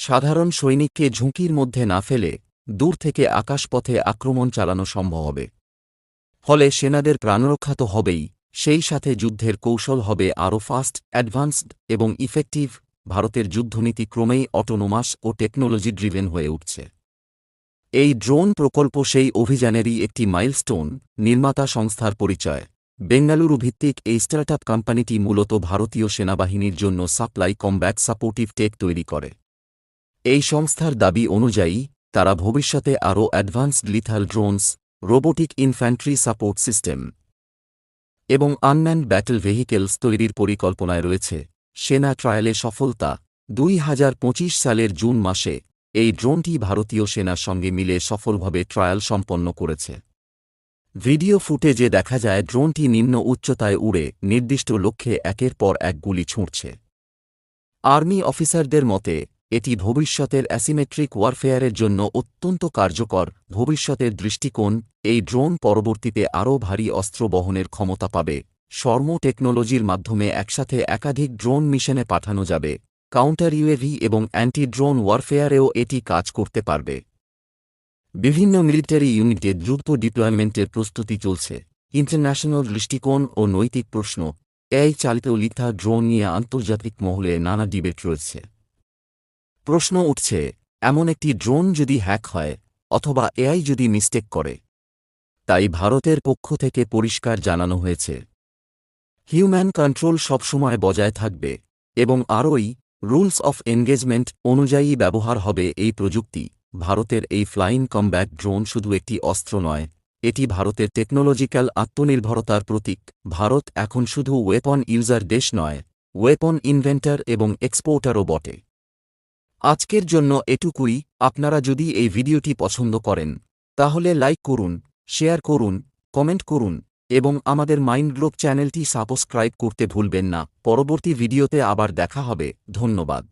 সাধারণ সৈনিককে ঝুঁকির মধ্যে না ফেলে দূর থেকে আকাশপথে আক্রমণ চালানো সম্ভব হবে। ফলে সেনাদের প্রাণরক্ষা তো হবেই, সেই সাথে যুদ্ধের কৌশল হবে আরও ফাস্ট, অ্যাডভান্সড এবং ইফেক্টিভ। ভারতের যুদ্ধনীতি ক্রমেই অটোনোমাস ও টেকনোলজি ড্রিভেন হয়ে উঠছে। এই ড্রোন প্রকল্প সেই অভিযানেরই একটি মাইলস্টোন, নির্মাতা সংস্থার পরিচয়। বেঙ্গালুরু ভিত্তিক এই স্টার্টআপ কোম্পানিটি মূলত ভারতীয় সেনাবাহিনীর জন্য সাপ্লাই কমব্যাট সাপোর্টিভ টেক তৈরি করে। এই সংস্থার দাবি অনুযায়ী, তারা ভবিষ্যতে আরও advanced lethal drones, robotic infantry support system এবং আনম্যান ব্যাটেল ভেহিকেলস তৈরির পরিকল্পনায় রয়েছে। সেনা ট্রায়ালে সফলতা। দুই হাজার পঁচিশ সালের জুন মাসে এই ড্রোনটি ভারতীয় সেনার সঙ্গে মিলে সফলভাবে ট্রায়াল সম্পন্ন করেছে। ভিডিও ফুটেজে দেখা যায়, ড্রোনটি নিম্ন উচ্চতায় উড়ে নির্দিষ্ট লক্ষ্যে একের পর এক গুলি ছুঁড়ছে। আর্মি অফিসারদের মতে এটি ভবিষ্যতের অ্যাসিমেট্রিক ওয়ারফেয়ারের জন্য অত্যন্ত কার্যকর। ভবিষ্যতের দৃষ্টিকোণ, এই ড্রোন পরবর্তীতে আরও ভারী অস্ত্র বহনের ক্ষমতা পাবে। শর্ম টেকনোলজির মাধ্যমে একসাথে একাধিক ড্রোন মিশনে পাঠানো যাবে। কাউন্টার ইউএভি এবং অ্যান্টি ড্রোন ওয়ারফেয়ারেও এটি কাজ করতে পারবে। বিভিন্ন মিলিটারি ইউনিটে দ্রুত ডিপ্লয়মেন্টের প্রস্তুতি চলছে। ইন্টারন্যাশনাল দৃষ্টিকোণ ও নৈতিক প্রশ্ন এই চালিত লিথা ড্রোন নিয়ে আন্তর্জাতিক মহলে নানা ডিবেট রয়েছে। প্রশ্ন উঠছে, এমন একটি ড্রোন যদি হ্যাক হয়, অথবা এআই যদি মিস্টেক করে। তাই ভারতের পক্ষ থেকে পরিষ্কার জানানো হয়েছে। হিউম্যান কন্ট্রোল সবসময় বজায় থাকবে, এবং আরই রুলস অফ এনগেজমেন্ট অনুযায়ী ব্যবহার হবে এই প্রযুক্তি। ভারতের এই ফ্লাইং কমব্যাট ড্রোন শুধু একটি অস্ত্র নয়, এটি ভারতের টেকনোলজিক্যাল আত্মনির্ভরতার প্রতীক। ভারত এখন শুধু ওয়েপন ইউজার দেশ নয়, ওয়েপন ইনভেন্টার এবং এক্সপোর্টারও বটে। আজকের জন্য এটুকুই, আপনারা যদি এই ভিডিওটি পছন্দ করেন, তাহলে লাইক করুন, শেয়ার করুন, কমেন্ট করুন, এবং আমাদের মাইন্ড গ্লোব চ্যানেলটি সাবস্ক্রাইব করতে ভুলবেন না। পরবর্তী ভিডিওতে আবার দেখা হবে। ধন্যবাদ।